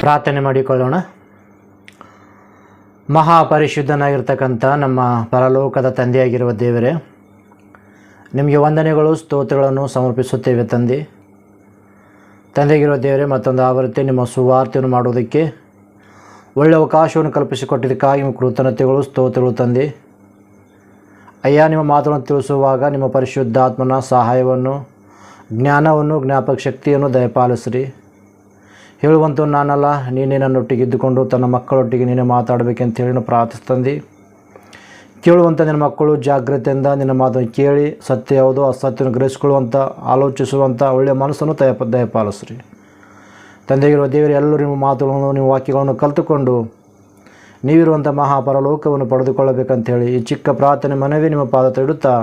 ಪ್ರಾರ್ಥನೆ ಮಾಡಿಕೊಳ್ಳೋಣ. ಮಹಾಪರಿಶುದ್ಧನಾಗಿರ್ತಕ್ಕಂಥ ನಮ್ಮ ಪರಲೋಕದ ತಂದೆಯಾಗಿರುವ ದೇವರೇ, ನಿಮಗೆ ವಂದನೆಗಳು, ಸ್ತೋತ್ರಗಳನ್ನು ಸಮರ್ಪಿಸುತ್ತೇವೆ ತಂದೆ. ತಂದೆಗಿರುವ ದೇವರೇ, ಮತ್ತೊಂದು ಆವೃತ್ತಿ ನಿಮ್ಮ ಸುವಾರ್ತೆಯನ್ನು ಮಾಡುವುದಕ್ಕೆ ಒಳ್ಳೆಯ ಅವಕಾಶವನ್ನು ಕಲ್ಪಿಸಿಕೊಟ್ಟಿದ್ದಕ್ಕಾಗಿ ನಿಮ್ಮ ಕೃತಜ್ಞತೆಗಳು, ಸ್ತೋತ್ರಗಳು ತಂದೆ. ಅಯ್ಯ, ನಿಮ್ಮ ಮಾತುಗಳನ್ನು ತಿಳಿಸುವಾಗ ನಿಮ್ಮ ಪರಿಶುದ್ಧಾತ್ಮನ ಸಹಾಯವನ್ನು, ಜ್ಞಾನವನ್ನು, ಜ್ಞಾಪಕ ಶಕ್ತಿಯನ್ನು ದಯಪಾಲಿಸ್ರಿ. ಹೇಳುವಂಥ ನಾನಲ್ಲ, ನೀನೇ ನನ್ನೊಟ್ಟಿಗೆ ಇದ್ದುಕೊಂಡು ತನ್ನ ಮಕ್ಕಳೊಟ್ಟಿಗೆ ನೀನೇ ಮಾತಾಡಬೇಕಂತೇಳಿ ಪ್ರಾರ್ಥಿಸ್ತಂದು ಕೇಳುವಂಥ ನಿನ್ನ ಮಕ್ಕಳು ಜಾಗ್ರತೆಯಿಂದ ನಿನ್ನ ಮಾತನ್ನು ಕೇಳಿ, ಸತ್ಯ ಯಾವುದು, ಅಸತ್ಯವನ್ನು ಗ್ರಹಿಸ್ಕೊಳ್ಳುವಂಥ ಆಲೋಚಿಸುವಂಥ ಒಳ್ಳೆಯ ಮನಸ್ಸನ್ನು ದಯ, ದಯಪಾಲಿಸ್ರಿ. ತಂದೆಗಿರುವ ದೇವರು, ಎಲ್ಲರೂ ನಿಮ್ಮ ಮಾತುಗಳನ್ನು, ನಿಮ್ಮ ವಾಕ್ಯಗಳನ್ನು ಕಲಿತುಕೊಂಡು ನೀವಿರುವಂಥ ಮಹಾಪರಲೋಕವನ್ನು ಪಡೆದುಕೊಳ್ಳಬೇಕಂತ ಹೇಳಿ ಈ ಚಿಕ್ಕ ಪ್ರಾರ್ಥನೆ ಮನವಿ ನಿಮ್ಮ ಪಾದ ಇಡುತ್ತಾ,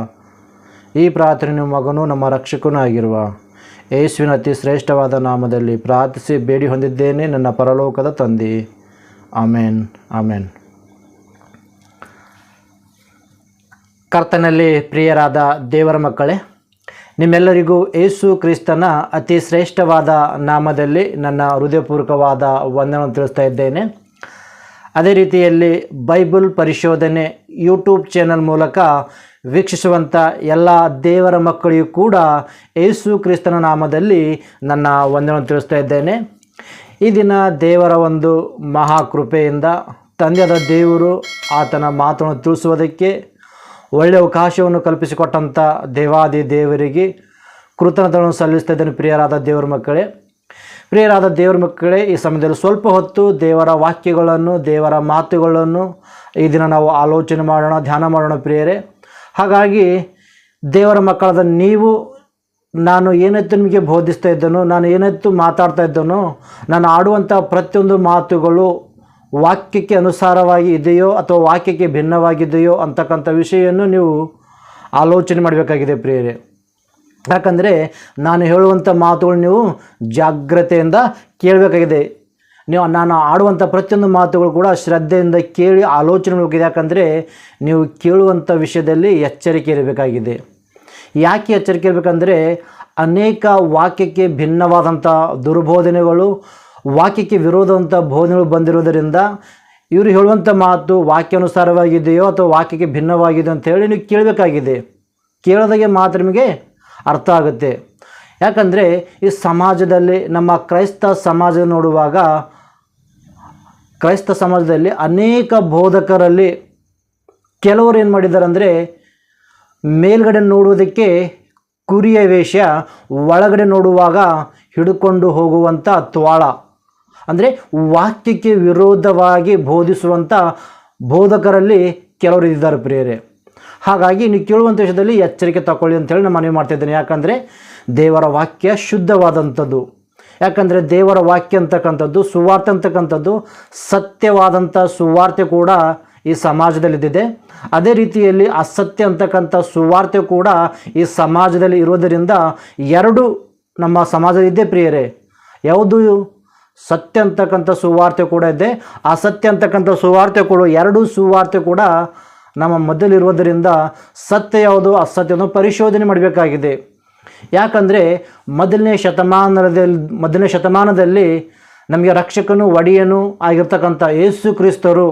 ಈ ಪ್ರಾರ್ಥನೆ ನಿಮ್ಮ ಮಗನು ನಮ್ಮ ರಕ್ಷಕನೂ ಆಗಿರುವ ಯೇಸುವಿನ ಅತಿ ಶ್ರೇಷ್ಠವಾದ ನಾಮದಲ್ಲಿ ಪ್ರಾರ್ಥಿಸಿ ಬೇಡಿ ಹೊಂದಿದ್ದೇನೆ, ನನ್ನ ಪರಲೋಕದ ತಂದೆ. ಆಮೇನ್ ಆಮೇನ್. ಕರ್ತನಲ್ಲಿ ಪ್ರಿಯರಾದ ದೇವರ ಮಕ್ಕಳೇ, ನಿಮ್ಮೆಲ್ಲರಿಗೂ ಏಸು ಕ್ರಿಸ್ತನ ಅತಿ ಶ್ರೇಷ್ಠವಾದ ನಾಮದಲ್ಲಿ ನನ್ನ ಹೃದಯಪೂರ್ವಕವಾದ ವಂದನವನ್ನು ತಿಳಿಸ್ತಾ ಇದ್ದೇನೆ. ಅದೇ ರೀತಿಯಲ್ಲಿ ಬೈಬಲ್ ಪರಿಶೋಧನೆ ಯೂಟ್ಯೂಬ್ ಚಾನಲ್ ಮೂಲಕ ವೀಕ್ಷಿಸುವಂಥ ಎಲ್ಲ ದೇವರ ಮಕ್ಕಳಿಗೂ ಕೂಡ ಯೇಸು ಕ್ರಿಸ್ತನ ನಾಮದಲ್ಲಿ ನನ್ನ ವಂದನೆ ತಿಳಿಸ್ತಾ ಇದ್ದೇನೆ. ಈ ದಿನ ದೇವರ ಒಂದು ಮಹಾಕೃಪೆಯಿಂದ ತಂದೆಯಾದ ದೇವರು ಆತನ ಮಾತನ್ನು ತಿಳಿಸುವುದಕ್ಕೆ ಒಳ್ಳೆಯ ಅವಕಾಶವನ್ನು ಕಲ್ಪಿಸಿಕೊಟ್ಟಂಥ ದೇವಾದಿ ದೇವರಿಗೆ ಕೃತಜ್ಞತೆಗಳನ್ನು ಸಲ್ಲಿಸ್ತಾ ಇದ್ದೇನೆ ಪ್ರಿಯರಾದ ದೇವರ ಮಕ್ಕಳೇ. ಪ್ರಿಯರಾದ ದೇವರ ಮಕ್ಕಳೇ, ಈ ಸಮಯದಲ್ಲಿ ಸ್ವಲ್ಪ ಹೊತ್ತು ದೇವರ ವಾಕ್ಯಗಳನ್ನು, ದೇವರ ಮಾತುಗಳನ್ನು ಈ ದಿನ ನಾವು ಆಲೋಚನೆ ಮಾಡೋಣ, ಧ್ಯಾನ ಮಾಡೋಣ ಪ್ರಿಯರೇ. ಹಾಗಾಗಿ ದೇವರ ಮಕ್ಕಳಾದ ನೀವು, ನಾನು ಏನತ್ತು ನಿಮಗೆ ಬೋಧಿಸ್ತಾ ಇದ್ದನೋ, ನಾನು ಏನತ್ತು ಮಾತಾಡ್ತಾ ಇದ್ದನೋ, ನಾನು ಆಡುವಂಥ ಪ್ರತಿಯೊಂದು ಮಾತುಗಳು ವಾಕ್ಯಕ್ಕೆ ಅನುಸಾರವಾಗಿ ಇದೆಯೋ ಅಥವಾ ವಾಕ್ಯಕ್ಕೆ ಭಿನ್ನವಾಗಿದೆಯೋ ಅಂತಕ್ಕಂಥ ವಿಷಯವನ್ನು ನೀವು ಆಲೋಚನೆ ಮಾಡಬೇಕಾಗಿದೆ ಪ್ರಿಯರೇ. ಯಾಕಂದರೆ ನಾನು ಹೇಳುವಂಥ ಮಾತುಗಳು ನೀವು ಜಾಗ್ರತೆಯಿಂದ ಕೇಳಬೇಕಾಗಿದೆ. ನೀವು ನಾನು ಆಡುವಂಥ ಪ್ರತಿಯೊಂದು ಮಾತುಗಳು ಕೂಡ ಶ್ರದ್ಧೆಯಿಂದ ಕೇಳಿ ಆಲೋಚನೆ ಮಾಡಬೇಕಿದೆ ಯಾಕಂದರೆ ನೀವು ಕೇಳುವಂಥ ವಿಷಯದಲ್ಲಿ ಎಚ್ಚರಿಕೆ ಇರಬೇಕಾಗಿದೆ. ಯಾಕೆ ಎಚ್ಚರಿಕೆ ಇರಬೇಕಂದ್ರೆ ಅನೇಕ ವಾಕ್ಯಕ್ಕೆ ಭಿನ್ನವಾದಂಥ ದುರ್ಬೋಧನೆಗಳು, ವಾಕ್ಯಕ್ಕೆ ವಿರೋಧವಂಥ ಬೋಧನೆಗಳು ಬಂದಿರೋದರಿಂದ ಇವರು ಹೇಳುವಂಥ ಮಾತು ವಾಕ್ಯಾನುಸಾರವಾಗಿದೆಯೋ ಅಥವಾ ವಾಕ್ಯಕ್ಕೆ ಭಿನ್ನವಾಗಿದೆ ಅಂತ ಹೇಳಿ ನೀವು ಕೇಳಬೇಕಾಗಿದೆ. ಕೇಳೋದಾಗೆ ಮಾತ್ರ ನಿಮಗೆ ಅರ್ಥ ಆಗುತ್ತೆ. ಯಾಕಂದರೆ ಈ ಸಮಾಜದಲ್ಲಿ ನಮ್ಮ ಕ್ರೈಸ್ತ ಸಮಾಜ ನೋಡುವಾಗ, ಕ್ರೈಸ್ತ ಸಮಾಜದಲ್ಲಿ ಅನೇಕ ಬೋಧಕರಲ್ಲಿ ಕೆಲವರು ಏನು ಮಾಡಿದ್ದಾರೆ ಅಂದರೆ ಮೇಲ್ಗಡೆ ನೋಡುವುದಕ್ಕೆ ಕುರಿಯ ವೇಷ, ಒಳಗಡೆ ನೋಡುವಾಗ ಹಿಡ್ಕೊಂಡು ಹೋಗುವಂಥ ತ್ವಾಳ. ಅಂದರೆ ವಾಕ್ಯಕ್ಕೆ ವಿರೋಧವಾಗಿ ಬೋಧಿಸುವಂಥ ಬೋಧಕರಲ್ಲಿ ಕೆಲವರು ಇದ್ದಾರೆ ಪ್ರಿಯರೇ. ಹಾಗಾಗಿ ನೀವು ಕೇಳುವಂಥ ವಿಷಯದಲ್ಲಿ ಎಚ್ಚರಿಕೆ ತಗೊಳ್ಳಿ ಅಂತೇಳಿ ನಾನು ಮನವಿ ಮಾಡ್ತಿದ್ದೇನೆ ಯಾಕಂದರೆ ದೇವರ ವಾಕ್ಯ ಶುದ್ಧವಾದಂಥದ್ದು. ಯಾಕಂದರೆ ದೇವರ ವಾಕ್ಯ ಅಂತಕ್ಕಂಥದ್ದು, ಸುವಾರ್ತೆ ಅಂತಕ್ಕಂಥದ್ದು, ಸತ್ಯವಾದಂಥ ಸುವಾರ್ತೆ ಕೂಡ ಈ ಸಮಾಜದಲ್ಲಿದ್ದಿದೆ. ಅದೇ ರೀತಿಯಲ್ಲಿ ಅಸತ್ಯ ಅಂತಕ್ಕಂಥ ಸುವಾರ್ತೆ ಕೂಡ ಈ ಸಮಾಜದಲ್ಲಿ ಇರೋದರಿಂದ ಎರಡು ನಮ್ಮ ಸಮಾಜದಲ್ಲಿದ್ದೇ ಪ್ರಿಯರೇ. ಯಾವುದು? ಸತ್ಯ ಅಂತಕ್ಕಂಥ ಸುವಾರ್ತೆ ಕೂಡ ಇದೆ. ಅಸತ್ಯ ಅಂತಕ್ಕಂಥ ಸುವಾರ್ತೆ ಕೂಡ ಎರಡು ಸುವಾರ್ತೆ ಕೂಡ ನಮ್ಮ ಮಧ್ಯದಲ್ಲಿರುವುದರಿಂದ ಸತ್ಯ ಯಾವುದು, ಅಸತ್ಯವನ್ನು ಪರಿಶೋಧನೆ ಮಾಡಬೇಕಾಗಿದೆ. ಯಾಕಂದರೆ ಮೊದಲನೇ ಶತಮಾನದಲ್ಲಿ ಮೊದಲನೇ ಶತಮಾನದಲ್ಲಿ ನಮಗೆ ರಕ್ಷಕನು, ಒಡೆಯನು ಆಗಿರ್ತಕ್ಕಂಥ ಯೇಸು ಕ್ರಿಸ್ತರು.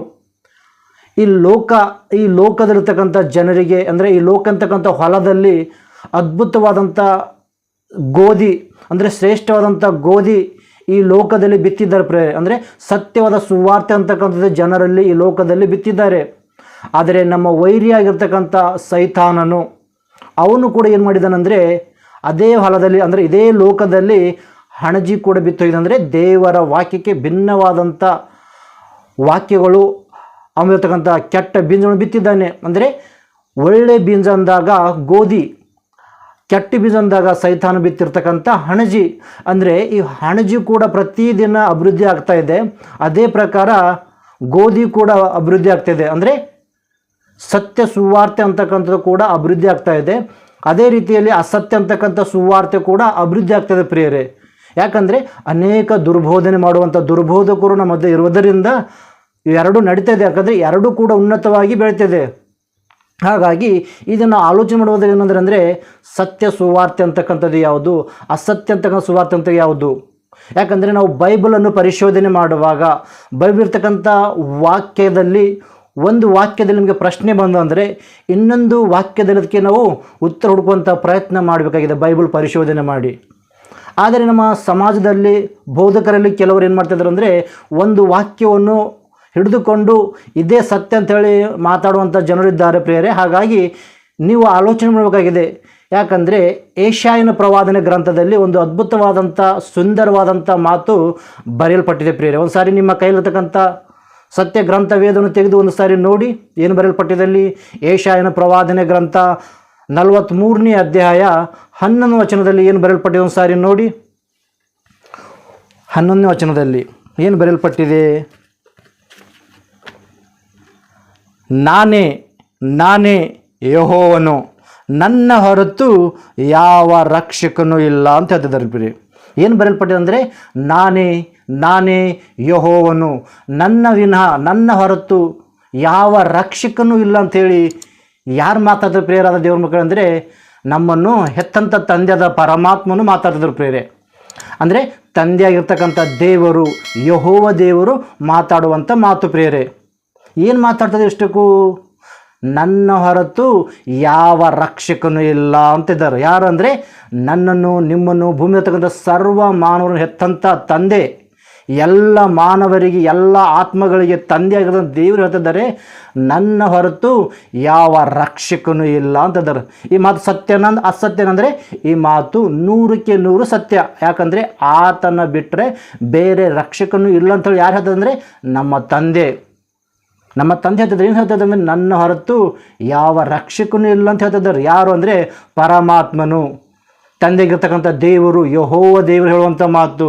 ಈ ಲೋಕ, ಈ ಲೋಕದಲ್ಲಿರ್ತಕ್ಕಂಥ ಜನರಿಗೆ, ಅಂದರೆ ಈ ಲೋಕ ಅಂತಕ್ಕಂಥ ಹೊಲದಲ್ಲಿ ಅದ್ಭುತವಾದಂಥ ಗೋಧಿ, ಅಂದರೆ ಶ್ರೇಷ್ಠವಾದಂಥ ಗೋಧಿ ಈ ಲೋಕದಲ್ಲಿ ಬಿತ್ತಿದ್ದಾರೆ ಪ್ರೇ ಅಂದರೆ ಸತ್ಯವಾದ ಸುವಾರ್ತೆ ಅಂತಕ್ಕಂಥದ್ದು ಜನರಲ್ಲಿ ಈ ಲೋಕದಲ್ಲಿ ಬಿತ್ತಿದ್ದಾರೆ. ಆದರೆ ನಮ್ಮ ವೈರಿಯಾಗಿರ್ತಕ್ಕಂಥ ಸೈತಾನನು ಅವನು ಕೂಡ ಏನು ಮಾಡಿದಾನಂದರೆ ಅದೇ ಹೊಲದಲ್ಲಿ ಅಂದರೆ ಇದೇ ಲೋಕದಲ್ಲಿ ಹಣಜಿ ಕೂಡ ಬಿತ್ತೋಯ್ದಂದರೆ ದೇವರ ವಾಕ್ಯಕ್ಕೆ ಭಿನ್ನವಾದಂಥ ವಾಕ್ಯಗಳು ಅವನಿರ್ತಕ್ಕಂಥ ಕೆಟ್ಟ ಬೀಜವನ್ನು ಬಿತ್ತಿದ್ದಾನೆ. ಅಂದರೆ ಒಳ್ಳೆ ಬೀಜ ಅಂದಾಗ ಗೋಧಿ, ಕೆಟ್ಟ ಬೀಜ ಅಂದಾಗ ಸೈತಾನ ಬಿತ್ತಿರ್ತಕ್ಕಂಥ ಹಣಜಿ. ಅಂದರೆ ಈ ಹಣಜಿ ಕೂಡ ಪ್ರತಿದಿನ ಅಭಿವೃದ್ಧಿ ಆಗ್ತಾ ಇದೆ. ಅದೇ ಪ್ರಕಾರ ಗೋಧಿ ಕೂಡ ಅಭಿವೃದ್ಧಿ ಆಗ್ತಾಯಿದೆ ಅಂದರೆ ಸತ್ಯ ಸುವಾರ್ತೆ ಅಂತಕ್ಕಂಥದ್ದು ಕೂಡ ಅಭಿವೃದ್ಧಿ ಆಗ್ತಾ ಇದೆ. ಅದೇ ರೀತಿಯಲ್ಲಿ ಅಸತ್ಯ ಅಂತಕ್ಕಂಥ ಸುವಾರ್ತೆ ಕೂಡ ಅಭಿವೃದ್ಧಿ ಆಗ್ತದೆ ಪ್ರಿಯರೇ. ಯಾಕಂದರೆ ಅನೇಕ ದುರ್ಬೋಧನೆ ಮಾಡುವಂಥ ದುರ್ಬೋಧಕರು ನಮ್ಮ ಮಧ್ಯೆ ಇರುವುದರಿಂದ ಎರಡೂ ನಡೀತಾ ಇದೆ. ಯಾಕಂದರೆ ಎರಡೂ ಕೂಡ ಉನ್ನತವಾಗಿ ಬೆಳೀತಿದೆ. ಹಾಗಾಗಿ ಇದನ್ನು ಆಲೋಚನೆ ಮಾಡುವುದು ಏನಂದ್ರೆ ಅಂದರೆ ಸತ್ಯ ಸುವಾರ್ತೆ ಅಂತಕ್ಕಂಥದ್ದು ಯಾವುದು? ಅಸತ್ಯ ಅಂತಕ್ಕಂಥ ಸುವಾರ್ತೆ ಅಂತ ಯಾವುದು? ಯಾಕಂದರೆ ನಾವು ಬೈಬಲನ್ನು ಪರಿಶೋಧನೆ ಮಾಡುವಾಗ ಬೈಬಲ್ ಇರ್ತಕ್ಕಂಥ ವಾಕ್ಯದಲ್ಲಿ ಒಂದು ವಾಕ್ಯದಲ್ಲಿ ನಿಮಗೆ ಪ್ರಶ್ನೆ ಬಂದು ಅಂದರೆ ಇನ್ನೊಂದು ವಾಕ್ಯದಲ್ಲಿ ಅದಕ್ಕೆ ನಾವು ಉತ್ತರ ಹುಡುಕುವಂಥ ಪ್ರಯತ್ನ ಮಾಡಬೇಕಾಗಿದೆ, ಬೈಬಲ್ ಪರಿಶೋಧನೆ ಮಾಡಿ. ಆದರೆ ನಮ್ಮ ಸಮಾಜದಲ್ಲಿ, ಬೋಧಕರಲ್ಲಿ ಕೆಲವರು ಏನು ಮಾಡ್ತಿದ್ದಾರೆ ಅಂದರೆ ಒಂದು ವಾಕ್ಯವನ್ನು ಹಿಡಿದುಕೊಂಡು ಇದೇ ಸತ್ಯ ಅಂತೇಳಿ ಮಾತಾಡುವಂಥ ಜನರಿದ್ದಾರೆ ಪ್ರಿಯರೇ. ಹಾಗಾಗಿ ನೀವು ಆಲೋಚನೆ ಮಾಡಬೇಕಾಗಿದೆ, ಯಾಕಂದರೆ ಏಷ್ಯಾಯನ ಪ್ರವಾದನೆ ಗ್ರಂಥದಲ್ಲಿ ಒಂದು ಅದ್ಭುತವಾದಂಥ ಸುಂದರವಾದಂಥ ಮಾತು ಬರೆಯಲ್ಪಟ್ಟಿದೆ ಪ್ರಿಯರೇ. ಒಂದು ಸಾರಿ ನಿಮ್ಮ ಕೈಲಿರ್ತಕ್ಕಂಥ ಸತ್ಯ ಗ್ರಂಥ ವೇದವನ್ನು ತೆಗೆದು ಒಂದು ಸಾರಿ ನೋಡಿ ಏನು ಬರೆಯಲ್ಪಟ್ಟಿದ್ದಲ್ಲಿ? ಏಷಾಯನ ಪ್ರವಾದನೆ ಗ್ರಂಥ ನಲವತ್ತ್ಮೂರನೇ ಅಧ್ಯಾಯ ಹನ್ನೊಂದು ವಚನದಲ್ಲಿ ಏನು ಬರೆಯಲ್ಪಟ್ಟಿದೆ ಒಂದು ಸಾರಿ ನೋಡಿ. ಹನ್ನೊಂದನೇ ವಚನದಲ್ಲಿ ಏನು ಬರೆಯಲ್ಪಟ್ಟಿದೆ? ನಾನೇ ನಾನೇ ಯಹೋವನು, ನನ್ನ ಹೊರತು ಯಾವ ರಕ್ಷಕನೂ ಇಲ್ಲ ಅಂತ ಹೇಳ್ತಿದ್ದಾರೆ ಏನು ಬರೆಯಲ್ಪಟ್ಟಿದೆ ಅಂದರೆ, ನಾನೇ ನಾನೇ ಯಹೋವನು. ನನ್ನ ವಿನಃ ನನ್ನ ಹೊರತು ಯಾವ ರಕ್ಷಕನೂ ಇಲ್ಲ ಅಂಥೇಳಿ ಯಾರು ಮಾತಾಡಿದ್ರು ಪ್ರೇರಾದ ದೇವ್ರ ಮಕ್ಕಳು ನಮ್ಮನ್ನು ಹೆತ್ತಂಥ ತಂದೆಯಾದ ಪರಮಾತ್ಮನು ಮಾತಾಡಿದ್ರು ಪ್ರೇರೆ ಅಂದರೆ ತಂದೆಯಾಗಿರ್ತಕ್ಕಂಥ ದೇವರು, ಯಹೋವ ದೇವರು ಮಾತಾಡುವಂಥ ಮಾತು ಪ್ರೇರೆ ಏನು ಮಾತಾಡ್ತದೆ ಇಷ್ಟಕ್ಕೂ? ನನ್ನ ಹೊರತು ಯಾವ ರಕ್ಷಕನೂ ಇಲ್ಲ ಅಂತಿದ್ದಾರೆ. ಯಾರು ಅಂದರೆ ನನ್ನನ್ನು, ನಿಮ್ಮನ್ನು ಭೂಮಿ ಇರ್ತಕ್ಕಂಥ ಸರ್ವ ಮಾನವರು ಹೆತ್ತಂಥ ತಂದೆ. ಎಲ್ಲ ಮಾನವರಿಗೆ, ಎಲ್ಲ ಆತ್ಮಗಳಿಗೆ ತಂದೆ ಆಗಿರೋದು ದೇವರು ಹೇಳ್ತಿದ್ದಾರೆ, ನನ್ನ ಹೊರತು ಯಾವ ರಕ್ಷಕನೂ ಇಲ್ಲ ಅಂತಿದ್ದಾರೆ ಈ ಮಾತು ಸತ್ಯನಂದ್, ಅಸತ್ಯನಂದರೆ ಈ ಮಾತು ನೂರಕ್ಕೆ ನೂರು ಸತ್ಯ. ಯಾಕಂದರೆ ಆತನ ಬಿಟ್ಟರೆ ಬೇರೆ ರಕ್ಷಕನೂ ಇಲ್ಲ ಅಂತೇಳಿ ಯಾರು ಹೇಳ್ತದಂದರೆ? ನಮ್ಮ ತಂದೆ. ನಮ್ಮ ತಂದೆ ಹೇಳ್ತಿದ್ದಾರೆ, ಏನು ಹೇಳ್ತಿದ್ದಾರೆ ನನ್ನ ಹೊರತು ಯಾವ ರಕ್ಷಕನೂ ಇಲ್ಲ ಅಂತ ಹೇಳ್ತಿದ್ದಾರೆ. ಯಾರು ಅಂದರೆ ಪರಮಾತ್ಮನು. ತಂದೆಗಿರ್ತಕ್ಕಂಥ ದೇವರು ಯಹೋವ ದೇವರು ಹೇಳುವಂಥ ಮಾತು.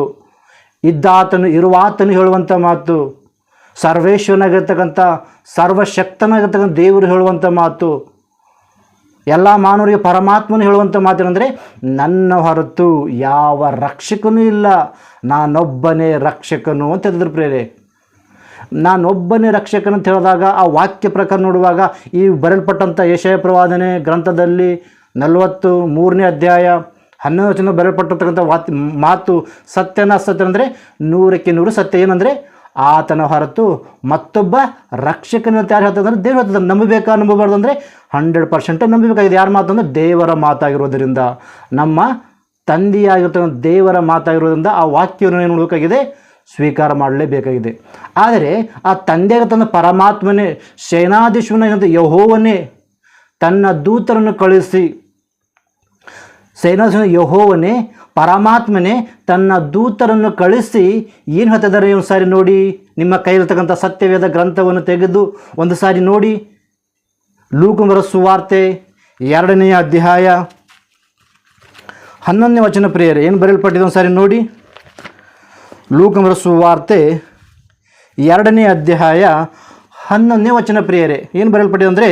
ಇದ್ದಾತನು ಇರುವಾತನು ಹೇಳುವಂಥ ಮಾತು. ಸರ್ವೇಶ್ವರನಾಗಿರ್ತಕ್ಕಂಥ, ಸರ್ವಶಕ್ತನಾಗಿರ್ತಕ್ಕಂಥ ದೇವರು ಹೇಳುವಂಥ ಮಾತು. ಎಲ್ಲ ಮಾನವರಿಗೆ ಪರಮಾತ್ಮನು ಹೇಳುವಂಥ ಮಾತೇನೆಂದರೆ, ನನ್ನ ಹೊರತು ಯಾವ ರಕ್ಷಕನೂ ಇಲ್ಲ. ನಾನೊಬ್ಬನೇ ರಕ್ಷಕನು ಅಂತ ಹೇಳಿದ್ರು ಪ್ರೇರೆ ನಾನೊಬ್ಬನೇ ರಕ್ಷಕನು ಅಂತ ಹೇಳಿದಾಗ, ಆ ವಾಕ್ಯ ಪ್ರಕಾರ ನೋಡುವಾಗ, ಈ ಬರೆಯಲ್ಪಟ್ಟಂಥ ಯಶಯ ಪ್ರವಾದನೆ ಗ್ರಂಥದಲ್ಲಿ ನಲವತ್ತು ಮೂರನೇ ಅಧ್ಯಾಯ ಹನ್ನೊಂದು ವಚನ ಬರೆಯಲ್ಪಟ್ಟಿರ್ತಕ್ಕಂಥ ವಾತ್ ಮಾತು ಸತ್ಯನ ಸತ್ಯ ಅಂದರೆ ನೂರಕ್ಕೆ ನೂರು ಸತ್ಯ ಏನಂದರೆ ಆತನ ಹೊರತು ಮತ್ತೊಬ್ಬ ರಕ್ಷಕನ ಯಾರು ಹೇಳ್ತಾರೆ ದೇವ್ರು ಹೇಳ್ತದೆ, ನಂಬಬೇಕಾ ನಂಬಬಾರ್ದು ಅಂದರೆ ಹಂಡ್ರೆಡ್ ಪರ್ಸೆಂಟ್ ನಂಬಬೇಕಾಗಿದೆ. ಯಾರ ಮಾತು ಅಂದರೆ ದೇವರ ಮಾತಾಗಿರೋದರಿಂದ. ನಮ್ಮ ತಂದೆಯಾಗಿರ್ತಕ್ಕಂಥ ದೇವರ ಮಾತಾಗಿರೋದ್ರಿಂದ ಆ ವಾಕ್ಯವನ್ನು ಏನು ನೋಡಬೇಕಾಗಿದೆ ಸ್ವೀಕಾರ ಮಾಡಲೇಬೇಕಾಗಿದೆ. ಆದರೆ ಆ ತಂದೆಯಾಗಿರ್ತಂಥ ಪರಮಾತ್ಮನೇ ಸೇನಾಧೀಶ್ವನ ಯಹೋವನೇ ತನ್ನ ದೂತರನ್ನು ಕಳಿಸಿ ಸೇನಾಧೀಶ ಯಹೋವನೇ, ಪರಮಾತ್ಮನೇ, ತನ್ನ ದೂತರನ್ನು ಕಳಿಸಿ ಏನು ಹೇಳ್ತಿದ್ದಾರೆ ಒಂದು ಸಾರಿ ನೋಡಿ. ನಿಮ್ಮ ಕೈಯಲ್ಲಿರ್ತಕ್ಕಂಥ ಸತ್ಯವೇದ ಗ್ರಂಥವನ್ನು ತೆಗೆದು ಒಂದು ಸಾರಿ ನೋಡಿ. ಲೂಕುಮರ ಸುವಾರ್ತೆ ಎರಡನೆಯ ಅಧ್ಯಾಯ. ಹನ್ನೊಂದನೇ ವಚನ ಪ್ರಿಯರೇ, ಏನು ಬರೆಯಲ್ಪಟ್ಟಿದೆ ಒಂದು ಸಾರಿ ನೋಡಿ. ಲೂಕಮರ ಸುವಾರ್ತೆ ಎರಡನೇ ಅಧ್ಯಾಯ ಹನ್ನೊಂದನೇ ವಚನ ಪ್ರಿಯರೇ, ಏನು ಬರೆಯಲ್ಪಟ್ಟಿದೆ ಅಂದರೆ,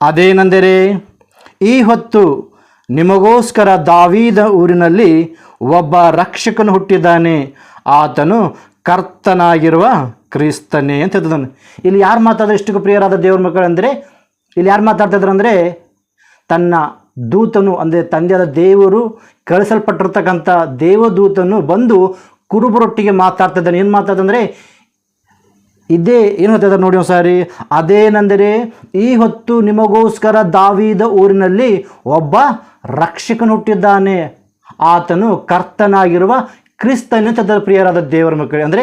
ಅದೇನೆಂದರೆ, ಈ ಹೊತ್ತು ನಿಮಗೋಸ್ಕರ ದಾವೀದ ಊರಿನಲ್ಲಿ ಒಬ್ಬ ರಕ್ಷಕನು ಹುಟ್ಟಿದ್ದಾನೆ. ಆತನು ಕರ್ತನಾಗಿರುವ ಕ್ರಿಸ್ತನೇ ಅಂತ ಹೇಳ್ತಿದ್ದಾನೆ ಇಲ್ಲಿ ಯಾರು ಮಾತಾಡಿದ್ರೆ ಇಷ್ಟಕ್ಕೆ ಪ್ರಿಯರಾದ ದೇವ್ರ ಮಕ್ಕಳಂದರೆ, ಇಲ್ಲಿ ಯಾರು ಮಾತಾಡ್ತಿದ್ರು ಅಂದರೆ, ತನ್ನ ದೂತನು, ಅಂದರೆ ತಂದೆಯಾದ ದೇವರು ಕಳಿಸಲ್ಪಟ್ಟಿರ್ತಕ್ಕಂಥ ದೇವದೂತನು ಬಂದು ಕುರುಬರೊಟ್ಟಿಗೆ ಮಾತಾಡ್ತಿದ್ದಾನೆ ಏನು ಮಾತಾಡ್ತಂದರೆ ಇದೇ ಏನು ಹೇಳ್ತಿದ್ದಾರೆ ನೋಡಿ ಒಂದು ಸಾರಿ ಅದೇನೆಂದರೆ, ಈ ಹೊತ್ತು ನಿಮಗೋಸ್ಕರ ದಾವಿದ ಊರಿನಲ್ಲಿ ಒಬ್ಬ ರಕ್ಷಕನು ಹುಟ್ಟಿದ್ದಾನೆ ಆತನು ಕರ್ತನಾಗಿರುವ ಕ್ರಿಸ್ತನ ತದ ಪ್ರಿಯರಾದ ದೇವರ ಮಕ್ಕಳು. ಅಂದರೆ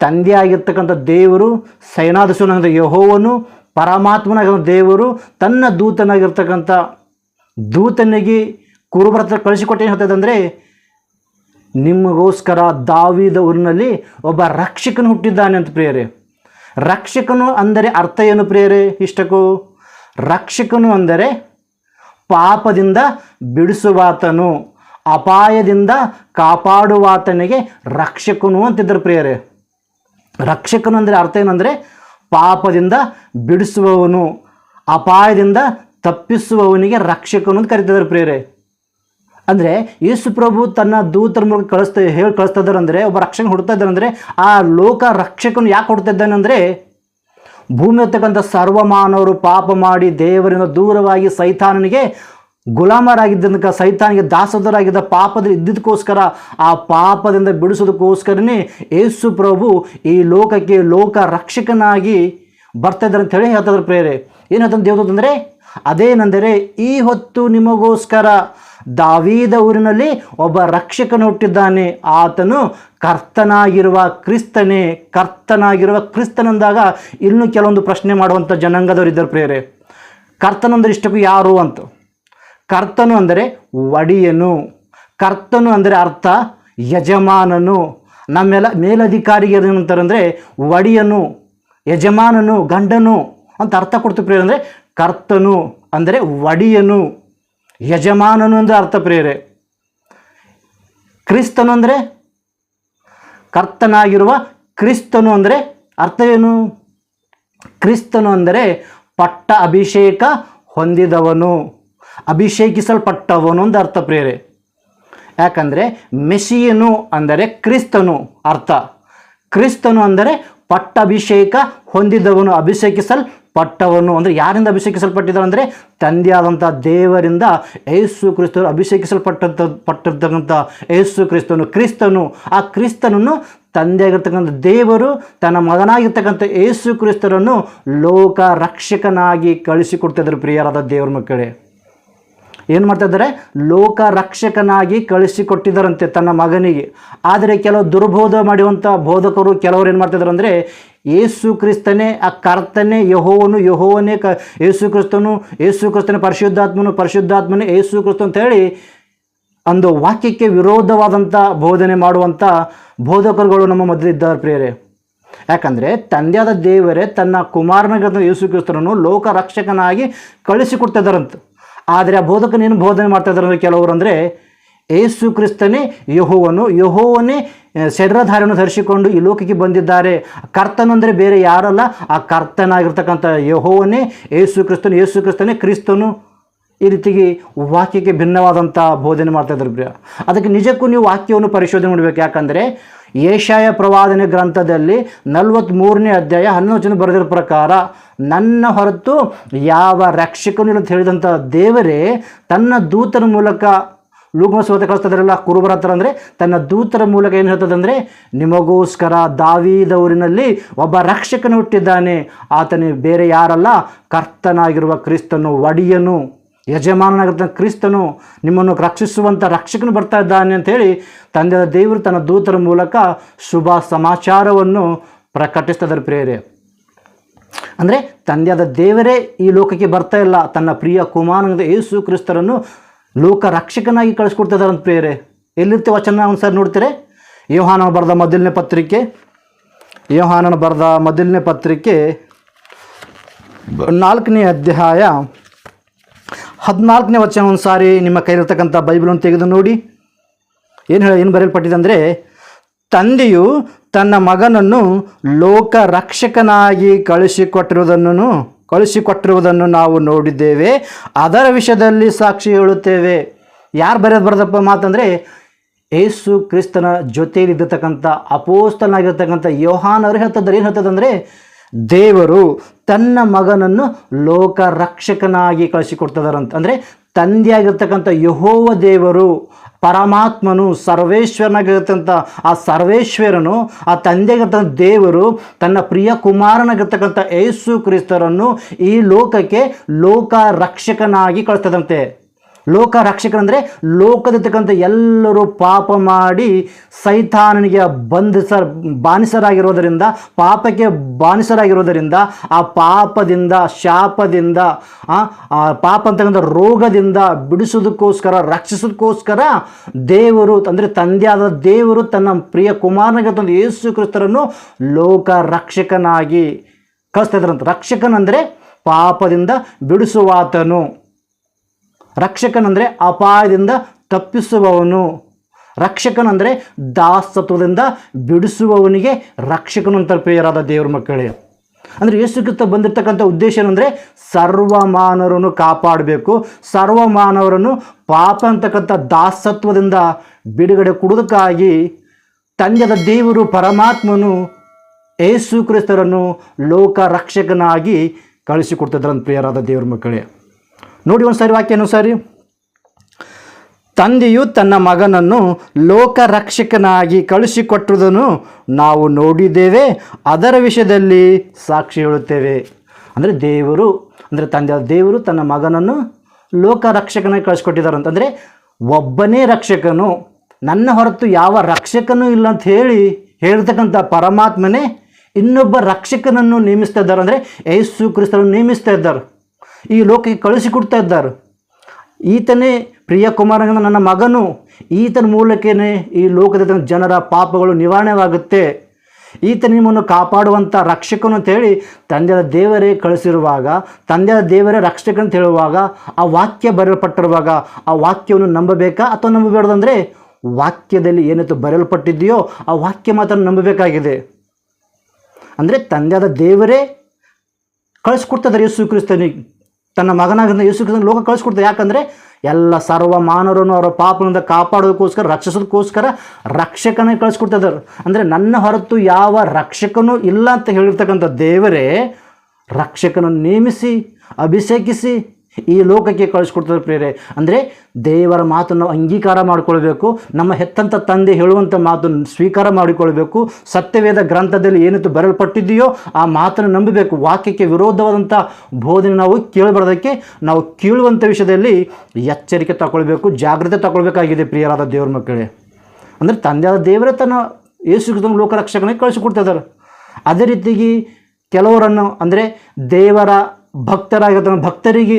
ತಂದೆಯಾಗಿರ್ತಕ್ಕಂಥ ದೇವರು ಸೈನಾದಸುನಾದ ಯಹೋವನು ಪರಮಾತ್ಮನಾಗಿರೋ ದೇವರು, ತನ್ನ ದೂತನಾಗಿರ್ತಕ್ಕಂಥ ದೂತನಿಗೆ ಕುರುಬರತ್ರ ಕಳಿಸಿಕೊಟ್ಟೇನು ಹೇಳ್ತದೆ ಅಂದರೆ, ನಿಮಗೋಸ್ಕರ ದಾವಿದ ಊರಿನಲ್ಲಿ ಒಬ್ಬ ರಕ್ಷಕನು ಹುಟ್ಟಿದ್ದಾನೆ ಅಂತ ಪ್ರಿಯರೇ. ರಕ್ಷಕನು ಅಂದರೆ ಅರ್ಥ ಏನು ಪ್ರಿಯರೇ ಇಷ್ಟಕ್ಕೂ? ರಕ್ಷಕನು ಅಂದರೆ ಪಾಪದಿಂದ ಬಿಡಿಸುವಾತನು. ಅಪಾಯದಿಂದ ಕಾಪಾಡುವಾತನಿಗೆ ರಕ್ಷಕನು ಅಂತಿದ್ದರು ಪ್ರಿಯರೇ. ರಕ್ಷಕನು ಅಂದರೆ ಅರ್ಥ ಏನಂದರೆ ಪಾಪದಿಂದ ಬಿಡಿಸುವವನು, ಅಪಾಯದಿಂದ ತಪ್ಪಿಸುವವನಿಗೆ ರಕ್ಷಕನು ಅಂತ ಕರಿತಿದ್ದಾರೆ ಪ್ರಿಯರೇ. ಅಂದರೆ ಯೇಸು ಪ್ರಭು ತನ್ನ ದೂತರ ಮೂಲಕ ಕಳಿಸ್ತಾ ಹೇಳಿ ಕಳಿಸ್ತಾ ಇದ್ದಾರೆ ಅಂದರೆ, ಒಬ್ಬ ರಕ್ಷಕ ಹುಡ್ತಾ ಇದ್ದಾರೆ ಅಂದರೆ, ಆ ಲೋಕ ರಕ್ಷಕನು ಯಾಕೆ ಹುಡ್ತಾ ಇದ್ದಾನೆ ಅಂದರೆ ಭೂಮಿ ಇರ್ತಕ್ಕಂಥ ಸರ್ವಮಾನವರು ಪಾಪ ಮಾಡಿ ದೇವರಿಂದ ದೂರವಾಗಿ ಸೈತಾನನಿಗೆ ಗುಲಾಮರಾಗಿದ್ದಂಥ ಸೈತಾನಿಗೆ ದಾಸದರಾಗಿದ್ದ ಪಾಪದಲ್ಲಿ ಇದ್ದಿದ್ದಕ್ಕೋಸ್ಕರ ಆ ಪಾಪದಿಂದ ಬಿಡಿಸೋದಕ್ಕೋಸ್ಕರನೇ ಯೇಸು ಪ್ರಭು ಈ ಲೋಕಕ್ಕೆ ಲೋಕ ರಕ್ಷಕನಾಗಿ ಬರ್ತಾ ಇದ್ದಾರೆ ಅಂತ ಹೇಳಿ ಹೇಳ್ತಿದ್ರು ಪ್ರೇರೆ ಏನು ಹೇಳ್ತಾನೆ ದೇವದೂತ ಅಂದರೆ ಅದೇನೆಂದರೆ ಈ ಹೊತ್ತು ನಿಮಗೋಸ್ಕರ ದಾವೀದ ಊರಿನಲ್ಲಿ ಒಬ್ಬ ರಕ್ಷಕನು ಹುಟ್ಟಿದ್ದಾನೆ. ಆತನು ಕರ್ತನಾಗಿರುವ ಕ್ರಿಸ್ತನೇ, ಕರ್ತನಾಗಿರುವ ಕ್ರಿಸ್ತನಂದಾಗ ಇನ್ನೂ ಕೆಲವೊಂದು ಪ್ರಶ್ನೆ ಮಾಡುವಂಥ ಜನಾಂಗದವರಿದ್ದರು ಪ್ರೇರೆ ಕರ್ತನಂದ್ರೆ ಇಷ್ಟಕ್ಕೂ ಯಾರು ಅಂತ? ಕರ್ತನು ಅಂದರೆ ಒಡಿಯನು. ಕರ್ತನು ಅಂದರೆ ಅರ್ಥ ಯಜಮಾನನು. ನಮ್ಮೆಲ್ಲ ಮೇಲಧಿಕಾರಿಗೆ ಏನಂತಾರಂದರೆ ಒಡೆಯನು, ಯಜಮಾನನು, ಗಂಡನು ಅಂತ ಅರ್ಥ ಕೊಡ್ತು ಪ್ರೇರೆ ಅಂದರೆ ಕರ್ತನು ಅಂದರೆ ಒಡೆಯನು. ಯಜಮಾನನು ಅಂದರೆ ಅರ್ಥ ಪ್ರೇರೆ ಕ್ರಿಸ್ತನು ಅಂದರೆ ಕರ್ತನಾಗಿರುವ ಕ್ರಿಸ್ತನು ಅಂದರೆ ಅರ್ಥವೇನು? ಕ್ರಿಸ್ತನು ಅಂದರೆ ಪಟ್ಟ ಅಭಿಷೇಕ ಹೊಂದಿದವನು. ಅಭಿಷೇಕಿಸಲ್ಪಟ್ಟವನು ಅಂತ ಅರ್ಥ ಪ್ರೇರೆ ಯಾಕಂದರೆ ಮೆಸಿಯನು ಅಂದರೆ ಕ್ರಿಸ್ತನು ಅರ್ಥ. ಕ್ರಿಸ್ತನು ಅಂದರೆ ಪಟ್ಟಾಭಿಷೇಕ ಹೊಂದಿದವನು ಅಭಿಷೇಕಿಸಲ್ಪಟ್ಟವನು ಅಂದರೆ ಯಾರಿಂದ ಅಭಿಷೇಕಿಸಲ್ಪಟ್ಟಿದ್ದಾರೆ ಅಂದರೆ ತಂದೆಯಾದಂಥ ದೇವರಿಂದ ಯೇಸು ಕ್ರಿಸ್ತರು ಅಭಿಷೇಕಿಸಲ್ಪಟ್ಟಂಥ ಪಟ್ಟಿರ್ತಕ್ಕಂಥ ಯೇಸು ಕ್ರಿಸ್ತನು ಕ್ರಿಸ್ತನು. ಆ ಕ್ರಿಸ್ತನನ್ನು ತಂದೆಯಾಗಿರ್ತಕ್ಕಂಥ ದೇವರು ತನ್ನ ಮಗನಾಗಿರ್ತಕ್ಕಂಥ ಯೇಸು ಕ್ರಿಸ್ತರನ್ನು ಲೋಕ ರಕ್ಷಕನಾಗಿ ಕಳಿಸಿಕೊಡ್ತಿದ್ದಾರೆ ಪ್ರಿಯರಾದ ದೇವರ ಮಕ್ಕಳೇ. ಏನು ಮಾಡ್ತಾ ಇದ್ದಾರೆ? ಲೋಕ ರಕ್ಷಕನಾಗಿ ಕಳಿಸಿಕೊಟ್ಟಿದ್ದಾರಂತೆ ತನ್ನ ಮಗನಿಗೆ. ಆದರೆ ಕೆಲವು ದುರ್ಬೋಧ ಮಾಡುವಂಥ ಬೋಧಕರು ಕೆಲವರು ಏನು ಮಾಡ್ತಿದ್ದಾರೆ ಅಂದರೆ ಯೇಸು ಕ್ರಿಸ್ತನೇ, ಆ ಕರ್ತನೇ, ಯಹೋವನು, ಯಹೋವನೇ, ಕ ಏಸು ಕ್ರಿಸ್ತನು ಏಸು ಕ್ರಿಸ್ತನ ಪರಿಶುದ್ಧಾತ್ಮನು, ಪರಿಶುದ್ಧಾತ್ಮನೇ ಯೇಸು ಕ್ರಿಸ್ತ ಅಂತೇಳಿ ಒಂದು ವಾಕ್ಯಕ್ಕೆ ವಿರೋಧವಾದಂಥ ಬೋಧನೆ ಮಾಡುವಂಥ ಬೋಧಕರುಗಳು ನಮ್ಮ ಮೊದಲಿದ್ದಾರೆ ಇದ್ದಾರೆ ಪ್ರಿಯರೇ. ಯಾಕಂದರೆ ತಂದೆಯಾದ ದೇವರೇ ತನ್ನ ಕುಮಾರನಾಗಿದ್ದ ಯೇಸು ಕ್ರಿಸ್ತನನ್ನು ಲೋಕ ರಕ್ಷಕನಾಗಿ ಕಳಿಸಿಕೊಡ್ತಿದ್ದಾರಂತ ಆದರೆ ಆ ಬೋಧಕನೇನು ಬೋಧನೆ ಮಾಡ್ತಾ ಇದ್ದಾರೆ ಕೆಲವರು ಅಂದರೆ ಏಸು ಕ್ರಿಸ್ತನೇ ಯಹೋವನು. ಯಹೋವನೇ ಶರೀರಧಾರಿಯನ್ನು ಧರಿಸಿಕೊಂಡು ಈ ಲೋಕಕ್ಕೆ ಬಂದಿದ್ದಾರೆ. ಕರ್ತನು ಅಂದರೆ ಬೇರೆ ಯಾರಲ್ಲ, ಆ ಕರ್ತನಾಗಿರ್ತಕ್ಕಂಥ ಯಹೋವನೇ, ಏಸು ಕ್ರಿಸ್ತನು, ಏಸು ಕ್ರಿಸ್ತನೇ ಕ್ರಿಸ್ತನು. ಈ ರೀತಿಗೆ ವಾಕ್ಯಕ್ಕೆ ಭಿನ್ನವಾದಂಥ ಬೋಧನೆ ಮಾಡ್ತಾ ಇದ್ದಾರೆ ಪ್ರಿಯ. ಅದಕ್ಕೆ ನಿಜಕ್ಕೂ ನೀವು ವಾಕ್ಯವನ್ನು ಪರಿಶೋಧನೆ ಮಾಡಬೇಕು. ಯಾಕಂದರೆ ಏಷಾಯ ಪ್ರವಾದನೆ ಗ್ರಂಥದಲ್ಲಿ ನಲವತ್ತ್ಮೂರನೇ ಅಧ್ಯಾಯ ಹನ್ನೊಂದು ಜನ ಬರೆದಿರೋ ಪ್ರಕಾರ, ನನ್ನ ಹೊರತು ಯಾವ ರಕ್ಷಕನು ಇಲ್ಲ ಅಂತ ಹೇಳಿದಂಥ ದೇವರೇ, ತನ್ನ ದೂತನ ಮೂಲಕ ಲೂಕಮಸೋತ ಕಳಿಸ್ತದ್ರಲ್ಲ, ಕುರುಬರ ಹತ್ರ ಅಂದರೆ ತನ್ನ ದೂತರ ಮೂಲಕ ಏನು ಹೇಳ್ತದೆ ಅಂದರೆ, ನಿಮಗೋಸ್ಕರ ದಾವಿದವರಿನಲ್ಲಿ ಒಬ್ಬ ರಕ್ಷಕನು ಹುಟ್ಟಿದ್ದಾನೆ. ಆತನೇ ಬೇರೆ ಯಾರಲ್ಲ, ಕರ್ತನಾಗಿರುವ ಕ್ರಿಸ್ತನು, ಒಡಿಯನು ಯಜಮಾನನಾಗಿರ್ತ ಕ್ರಿಸ್ತನು, ನಿಮ್ಮನ್ನು ರಕ್ಷಿಸುವಂಥ ರಕ್ಷಕನು ಬರ್ತಾ ಇದ್ದಾನೆ ಅಂತೇಳಿ ತಂದೆಯ ದೇವರು ತನ್ನ ದೂತರ ಮೂಲಕ ಶುಭ ಸಮಾಚಾರವನ್ನು ಪ್ರಕಟಿಸ್ತದರ ಪ್ರೇರೆ ಅಂದರೆ ತಂದೆಯಾದ ದೇವರೇ ಈ ಲೋಕಕ್ಕೆ ಬರ್ತಾ ಇಲ್ಲ. ತನ್ನ ಪ್ರಿಯ ಕುಮಾರನಾದ ಯೇಸು ಕ್ರಿಸ್ತರನ್ನು ಲೋಕ ರಕ್ಷಕನಾಗಿ ಅಂತ ಪ್ರೇರೆ ಎಲ್ಲಿರ್ತೆ ವಚನ ಒಂದು ಸರಿ ನೋಡ್ತೀರಿ? ಯೋಹಾನ ಬರೆದ ಮೊದಲನೇ ಪತ್ರಿಕೆ. ಯೋಹಾನನ ಬರೆದ ಮೊದಲನೇ ಪತ್ರಿಕೆ ನಾಲ್ಕನೇ ಅಧ್ಯಾಯ ಹದಿನಾಲ್ಕನೇ ವಚನ ಒಂದು ಸಾರಿ ನಿಮ್ಮ ಕೈಲಿರ್ತಕ್ಕಂಥ ಬೈಬಲನ್ನು ತೆಗೆದು ನೋಡಿ. ಏನು ಹೇಳಿ, ಏನು ಬರೆಯಲ್ಪಟ್ಟಿದೆ ಅಂದರೆ, ತಂದೆಯು ತನ್ನ ಮಗನನ್ನು ಲೋಕ ರಕ್ಷಕನಾಗಿ ಕಳಿಸಿಕೊಟ್ಟಿರುವುದನ್ನು ಕಳಿಸಿಕೊಟ್ಟಿರುವುದನ್ನು ನಾವು ನೋಡಿದ್ದೇವೆ. ಅದರ ವಿಷಯದಲ್ಲಿ ಸಾಕ್ಷಿ ಹೇಳುತ್ತೇವೆ. ಯಾರು ಬರೆಯೋದು ಬರೆದಪ್ಪ ಮಾತಂದರೆ, ಏಸು ಕ್ರಿಸ್ತನ ಜೊತೆಯಲ್ಲಿದ್ದತಕ್ಕಂಥ ಅಪೋಸ್ತನಾಗಿರ್ತಕ್ಕಂಥ ಯೋಹಾನವರು ಹೇಳ್ತಿದ್ದಾರೆ. ಏನು ಹೇಳ್ತದಂದರೆ ದೇವರು ತನ್ನ ಮಗನನ್ನು ಲೋಕ ರಕ್ಷಕನಾಗಿ ಕಳಿಸಿಕೊಡ್ತದಾರಂತ ಅಂದರೆ, ತಂದೆಯಾಗಿರ್ತಕ್ಕಂಥ ಯಹೋವ ದೇವರು ಪರಮಾತ್ಮನು ಸರ್ವೇಶ್ವರನಾಗಿರ್ತಕ್ಕಂಥ ಆ ಸರ್ವೇಶ್ವರನು, ಆ ತಂದೆಗಿರ್ತಕ್ಕಂಥ ದೇವರು, ತನ್ನ ಪ್ರಿಯ ಕುಮಾರನಾಗಿರ್ತಕ್ಕಂಥ ಯೇಸು ಕ್ರಿಸ್ತರನ್ನು ಈ ಲೋಕಕ್ಕೆ ಲೋಕ ರಕ್ಷಕನಾಗಿ ಕಳಿಸ್ತದಂತೆ. ಲೋಕ ರಕ್ಷಕರಂದರೆ ಲೋಕದಿರ್ತಕ್ಕಂಥ ಎಲ್ಲರೂ ಪಾಪ ಮಾಡಿ ಸೈತಾನನಿಗೆ ಬಂಧಿಸ, ಬಾನಿಸರಾಗಿರೋದರಿಂದ, ಪಾಪಕ್ಕೆ ಬಾನಿಸರಾಗಿರೋದರಿಂದ, ಆ ಪಾಪದಿಂದ, ಶಾಪದಿಂದ ಪಾಪ ಅಂತಕ್ಕಂಥ ರೋಗದಿಂದ ಬಿಡಿಸೋದಕ್ಕೋಸ್ಕರ ರಕ್ಷಿಸೋದಕ್ಕೋಸ್ಕರ ದೇವರು ಅಂದರೆ ತಂದೆಯಾದ ದೇವರು ತನ್ನ ಪ್ರಿಯ ಕುಮಾರನಿಗೆ ತಂದು ಯೇಸು ಕ್ರಿಸ್ತರನ್ನು ಲೋಕ ರಕ್ಷಕನಾಗಿ ಕಳಿಸ್ತಾ ಇದ್ದಾರಂತ. ರಕ್ಷಕನಂದರೆ ಪಾಪದಿಂದ ಬಿಡಿಸುವಾತನು. ರಕ್ಷಕನಂದರೆ ಅಪಾಯದಿಂದ ತಪ್ಪಿಸುವವನು. ರಕ್ಷಕನಂದರೆ ದಾಸತ್ವದಿಂದ ಬಿಡಿಸುವವನಿಗೆ ರಕ್ಷಕನು ಅಂತ ಪ್ರಿಯರಾದ ದೇವ್ರ ಮಕ್ಕಳೇ. ಅಂದರೆ ಯೇಸುಕ್ರಿಸ್ತ ಬಂದಿರತಕ್ಕಂಥ ಉದ್ದೇಶ ಏನಂದರೆ ಸರ್ವಮಾನವರನ್ನು ಕಾಪಾಡಬೇಕು. ಸರ್ವಮಾನವರನ್ನು ಪಾಪ ಅಂತಕ್ಕಂಥ ದಾಸತ್ವದಿಂದ ಬಿಡುಗಡೆ ಕೊಡೋದಕ್ಕಾಗಿ ತಂದೆದ ದೇವರು ಪರಮಾತ್ಮನು ಏಸು ಕ್ರಿಸ್ತರನ್ನು ಲೋಕ ರಕ್ಷಕನಾಗಿ ಕಳಿಸಿಕೊಡ್ತಿದ್ರಂತ ಪ್ರಿಯರಾದ ದೇವ್ರ ಮಕ್ಕಳೇ. ನೋಡಿ ಒಂದು ಸಾರಿ ವಾಕ್ಯ ಸಾರಿ ತಂದೆಯು ತನ್ನ ಮಗನನ್ನು ಲೋಕ ರಕ್ಷಕನಾಗಿ ಕಳಿಸಿಕೊಟ್ಟುದನ್ನು ನಾವು ನೋಡಿದ್ದೇವೆ. ಅದರ ವಿಷಯದಲ್ಲಿ ಸಾಕ್ಷಿ ಹೇಳುತ್ತೇವೆ. ಅಂದರೆ ದೇವರು, ಅಂದರೆ ತಂದೆ ದೇವರು ತನ್ನ ಮಗನನ್ನು ಲೋಕ ರಕ್ಷಕನಾಗಿ ಕಳಿಸ್ಕೊಟ್ಟಿದ್ದಾರೆ ಅಂತಂದರೆ ಒಬ್ಬನೇ ರಕ್ಷಕನು, ನನ್ನ ಹೊರತು ಯಾವ ರಕ್ಷಕನೂ ಇಲ್ಲ ಅಂತ ಹೇಳಿ ಹೇಳ್ತಕ್ಕಂಥ ಪರಮಾತ್ಮನೇ ಇನ್ನೊಬ್ಬ ರಕ್ಷಕನನ್ನು ನೇಮಿಸ್ತಾ ಇದ್ದಾರೆ. ಅಂದರೆ ಯೇಸು ಕ್ರಿಸ್ತನನ್ನು ನೇಮಿಸ್ತಾ ಇದ್ದಾರೆ. ಈ ಲೋಕಕ್ಕೆ ಕಳಿಸಿಕೊಡ್ತಾ ಇದ್ದಾರೆ. ಈತನೇ ಪ್ರಿಯ ಕುಮಾರನ ನನ್ನ ಮಗನು. ಈತನ ಮೂಲಕನೇ ಈ ಲೋಕದ ಜನರ ಪಾಪಗಳು ನಿವಾರಣೆವಾಗುತ್ತೆ ಈತ ನಿಮ್ಮನ್ನು ಕಾಪಾಡುವಂಥ ರಕ್ಷಕನು ಅಂತೇಳಿ ತಂದೆಯ ದೇವರೇ ಕಳಿಸಿರುವಾಗ, ತಂದೆಯ ದೇವರೇ ರಕ್ಷಕ ಅಂತ ಹೇಳುವಾಗ, ಆ ವಾಕ್ಯ ಬರೆಯಲ್ಪಟ್ಟಿರುವಾಗ ಆ ವಾಕ್ಯವನ್ನು ನಂಬಬೇಕಾ ಅಥವಾ ನಂಬಬೇಡದಂದರೆ ವಾಕ್ಯದಲ್ಲಿ ಏನಿತ್ತು ಬರೆಯಲ್ಪಟ್ಟಿದೆಯೋ ಆ ವಾಕ್ಯ ಮಾತ್ರ ನಂಬಬೇಕಾಗಿದೆ. ಅಂದರೆ ತಂದೆಯಾದ ದೇವರೇ ಕಳಿಸ್ಕೊಡ್ತದ ಯೇಸು ಕ್ರಿಸ್ತನಿಗೆ. ತನ್ನ ಮಗನಾಗಿದ್ದ ಯೇಸು ಕ್ರಿಸ್ತನ ಲೋಕ ಕಳಿಸ್ಕೊಡ್ತಾರೆ. ಯಾಕಂದರೆ ಎಲ್ಲ ಸರ್ವ ಮಾನವರನ್ನು ಅವರ ಪಾಪದಿಂದ ಕಾಪಾಡೋದಕ್ಕೋಸ್ಕರ, ರಕ್ಷಿಸೋದಕ್ಕೋಸ್ಕರ ರಕ್ಷಕನೇ ಕಳಿಸ್ಕೊಡ್ತಿದ್ದಾರೆ. ಅಂದರೆ ನನ್ನ ಹೊರತು ಯಾವ ರಕ್ಷಕನೂ ಇಲ್ಲ ಅಂತ ಹೇಳಿರ್ತಕ್ಕಂಥ ದೇವರೇ, ರಕ್ಷಕನನ್ನು ನೇಮಿಸಿ, ಅಭಿಷೇಕಿಸಿ ಈ ಲೋಕಕ್ಕೆ ಕಳಿಸ್ಕೊಡ್ತಾರೆ ಪ್ರೇರೆ ಅಂದರೆ ದೇವರ ಮಾತನ್ನು ಅಂಗೀಕಾರ ಮಾಡಿಕೊಳ್ಬೇಕು, ನಮ್ಮ ಹೆತ್ತಂಥ ತಂದೆ ಹೇಳುವಂಥ ಮಾತನ್ನು ಸ್ವೀಕಾರ ಮಾಡಿಕೊಳ್ಬೇಕು, ಸತ್ಯವೇದ ಗ್ರಂಥದಲ್ಲಿ ಏನಿತ್ತು ಬರಲ್ಪಟ್ಟಿದೆಯೋ ಆ ಮಾತನ್ನು ನಂಬಬೇಕು. ವಾಕ್ಯಕ್ಕೆ ವಿರೋಧವಾದಂಥ ಬೋಧನೆ ನಾವು ಕೇಳಬಾರ್ದಕ್ಕೆ ನಾವು ಕೇಳುವಂಥ ವಿಷಯದಲ್ಲಿ ಎಚ್ಚರಿಕೆ ತಗೊಳ್ಬೇಕು, ಜಾಗ್ರತೆ ತಗೊಳ್ಬೇಕಾಗಿದೆ ಪ್ರಿಯರಾದ ದೇವರ ಮಕ್ಕಳೇ. ಅಂದರೆ ತಂದೆಯಾದ ದೇವರೇ ತನ್ನ ಯೇಸು ಲೋಕ ರಕ್ಷಕನಿಗೆ ಕಳಿಸಿಕೊಡ್ತಿದ್ದಾರೆ. ಅದೇ ರೀತಿಗೆ ಕೆಲವರನ್ನು, ಅಂದರೆ ದೇವರ ಭಕ್ತರಾಗಿರ್ತಾನೆ ಭಕ್ತರಿಗೆ